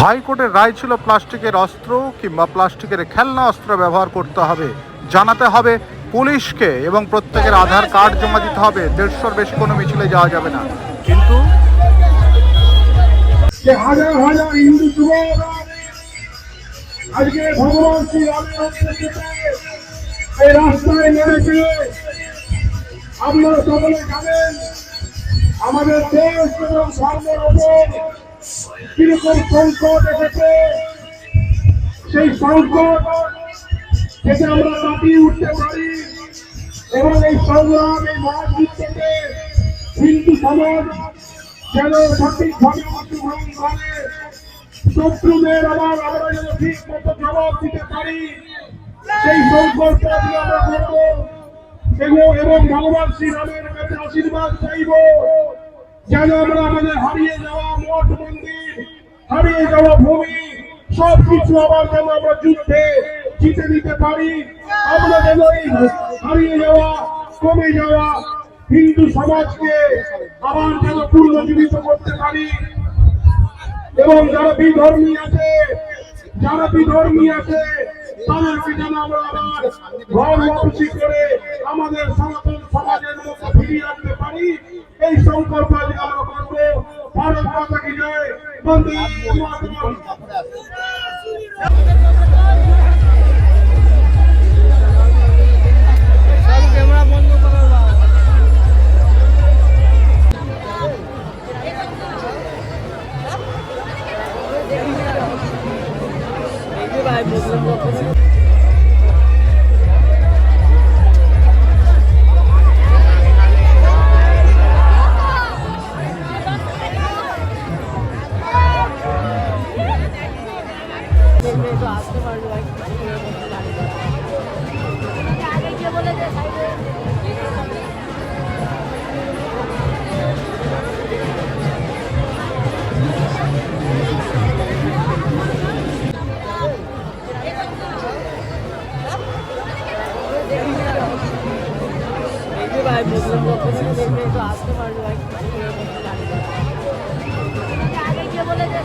হাইকোর্টের রায় ছিল প্লাস্টিকের অস্ত্র কিংবা প্লাস্টিকের খেলনা অস্ত্র ব্যবহার করতে হবে, জানাতে হবে পুলিশকে এবং প্রত্যেকের আধার কার্ড জমা দিতে হবে। দেড়শোর বেশি কোনো মিছিলে যাওয়া যাবে না। কিন্তু আমাদের দেশ এবং ওপর কীরকম সংকট এসেছে। সেই সংকট থেকে আমরা কাটিয়ে উঠতে পারি। এবং এই সংগ্রাম, এই মহাযুদ্ধ থেকে হিন্দু সমাজ যেন সঠিকভাবে অংশগ্রহণ করে। শত্রুদের আবার আমরা যেন ঠিক মতো জবাব দিতে পারি। সেই সংকল্প আমরা করব এবং ভগবান শ্রীরামের কাছে আশীর্বাদ চাইব। যেন আমরা আমাদের হারিয়ে যাওয়া মঠ মন্দির, হারিয়ে যাওয়া ভূমি সব কিছু আবার যেন আমরা যুদ্ধে জিতে নিতে পারি। আমরা যেন হারিয়ে যাওয়া, কমে যাওয়া হিন্দু সমাজকে আবার যেন পুনর্জীবিত করতে পারি। এবং যারা বিধর্মী আছে, যারা বিধর্মী আছে, তাদেরকে যেন আমরা আবার ঘর করে আমাদের সনাতন সমাজের মধ্যে ফিরিয়ে আনতে পারি। এই সংকল্প আজকে আমরা করব। ভারত মাতা কি জয়? বন্দে আসতে ভাই আগে গিয়ে বলে যে ভাই মুসলিম আসতে ভাই আগে গিয়ে বলে যে